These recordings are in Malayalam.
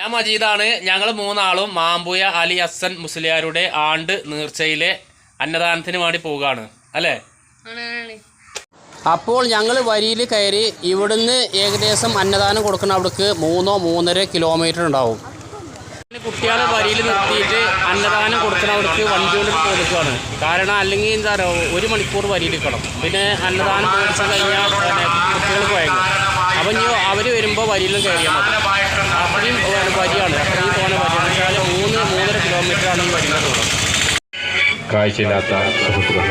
ഞാൻ മജീദാണ്. ഞങ്ങൾ മൂന്നാളും മാമ്പുയ അലി അസൻ മുസ്ലിയാരുടെ ആണ്ട് നീർച്ചയിലെ അന്നദാനത്തിന് വേണ്ടി പോവുകയാണ്. അല്ലേ? അപ്പോൾ ഞങ്ങൾ വരിയിൽ കയറി ഇവിടുന്ന് ഏകദേശം അന്നദാനം കൊടുക്കുന്ന അവിടേക്ക് മൂന്നോ മൂന്നര കിലോമീറ്റർ ഉണ്ടാവും. കുട്ടികളെ വരിയിൽ നിർത്തിയിട്ട് അന്നദാനം കൊടുക്കുന്ന അവിടേക്ക് വണ്ടിയോട് കൊടുക്കുകയാണ് കാരണം അല്ലെങ്കിൽ എന്താ പറയുക ഒരു മണിക്കൂർ വരിയിൽ നിൽക്കണം. പിന്നെ അന്നദാനം കഴിഞ്ഞാൽ കുട്ടികൾ പോയെങ്കിൽ അപ്പം ഇനി അവർ വരുമ്പോൾ വരിയിലും കയറിയാൽ മതി. വരിയാണ് അത്രയും തോന്നെ വരിയാണ് വെച്ചാൽ മൂന്ന് മൂന്നര കിലോമീറ്ററാണ് ദൂരം. കാഴ്ചയില്ലാത്ത സുഹൃത്തുക്കൾ.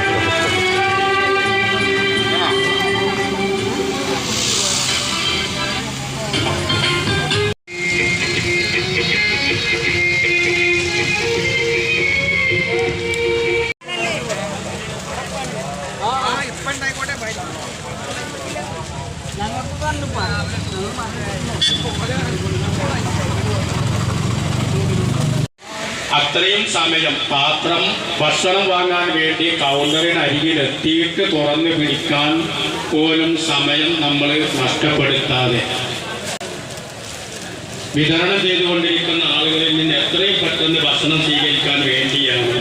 അത്രയും സമയം പാത്രം ഭക്ഷണം വാങ്ങാൻ വേണ്ടി കൗണ്ടറിന് അരികിൽ എത്തിയിട്ട് തുറന്ന് പിടിക്കാൻ പോലും സമയം നമ്മൾ നഷ്ടപ്പെടുത്താതെ. വിതരണം ചെയ്തുകൊണ്ടിരിക്കുന്ന ആളുകളിൽ നിന്ന് എത്രയും പെട്ടെന്ന് ഭക്ഷണം സ്വീകരിക്കാൻ വേണ്ടിയാണ്.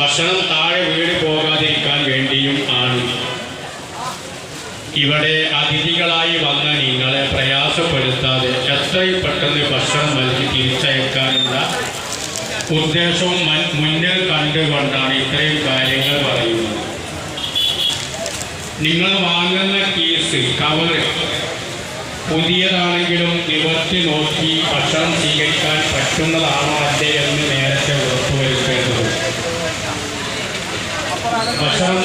ഭക്ഷണം താഴെ വീട് പോകാതിരിക്കാൻ വേണ്ടിയും ഇവിടെ അതിഥികളായി വന്ന നിങ്ങളെ പ്രയാസപ്പെടുത്താതെ എത്രയും പെട്ടെന്ന് ഭക്ഷണം നൽകി തിരിച്ചയക്കാനുള്ള ഉദ്ദേശവും മുന്നിൽ കണ്ടുകൊണ്ടാണ് ഇത്രയും കാര്യങ്ങൾ പറയുന്നത്. നിങ്ങൾ വാങ്ങുന്ന കേസ് കവറ് പുതിയതാണെങ്കിലും നിവർത്തി നോക്കി ഭക്ഷണം സ്വീകരിക്കാൻ പറ്റുന്നതാണോ അല്ലേ എന്ന് നേരത്തെ ഉറപ്പുവരുത്തേണ്ടത് ഭക്ഷണം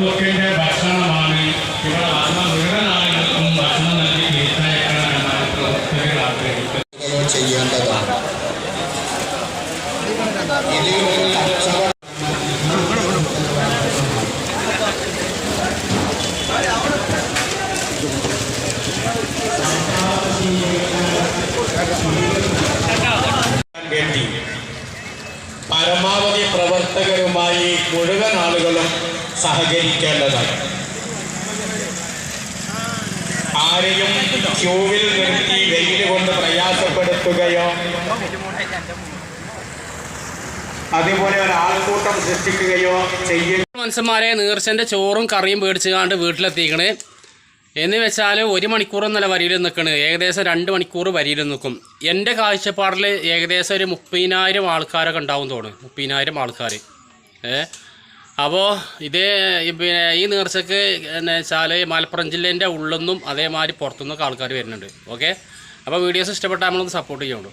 തബറുക്കിന്റെ ഭക്ഷണമാണ്. ഇവിടെ വന്ന മുഴുവൻ ആളുകൾക്കും ഭക്ഷണം നൽകി തിരിച്ചയക്കണമെന്നാണ് പ്രവർത്തകർ ആഗ്രഹിക്കുന്നത് ചെയ്യേണ്ടതാണ് ഇതിൽ ഒരു വേണ്ടി പരമാവധി പ്രവർത്തകരുമായി മുഴുവൻ ആളുകളും സഹകരിക്കേണ്ടതാണ് ആരെയും ക്യൂവിൽ നിർത്തി വെയിൽ കൊണ്ട് പ്രയാസപ്പെടുത്തുകയോ അതുപോലെ ഒരു ആൾക്കൂട്ടം സൃഷ്ടിക്കുകയോ ചെയ്യുന്ന മനുഷ്യന്മാരെ നീർച്ചന്റെ ചോറും കറിയും പേടിച്ചുകാണ്ട് വീട്ടിലെത്തിക്കണ്. എന്ന് വെച്ചാൽ ഒരു മണിക്കൂറൊന്നല്ല വരിയിൽ നിൽക്കണ് ഏകദേശം രണ്ട് മണിക്കൂർ വരിയിൽ നിൽക്കും എന്റെ കാഴ്ചപ്പാടിൽ ഏകദേശം ഒരു മുപ്പതിനായിരം ആൾക്കാരൊക്കെ ഉണ്ടാവും തോന്നുന്നു. മുപ്പതിനായിരം ആൾക്കാർ ഏ? അപ്പോൾ ഇതേ പിന്നെ ഈ നേർച്ചയ്ക്ക് എന്ന് വെച്ചാൽ മലപ്പുറം ജില്ലേന്റെ ഉള്ളിൽ നിന്നും അതേമാതിരി പുറത്തുനിന്നൊക്കെ ആൾക്കാർ വരുന്നുണ്ട്. ഓക്കെ അപ്പോൾ വീഡിയോസ് ഇഷ്ടപ്പെട്ടാൽ നമ്മളൊന്ന് സപ്പോർട്ട് ചെയ്യുള്ളൂ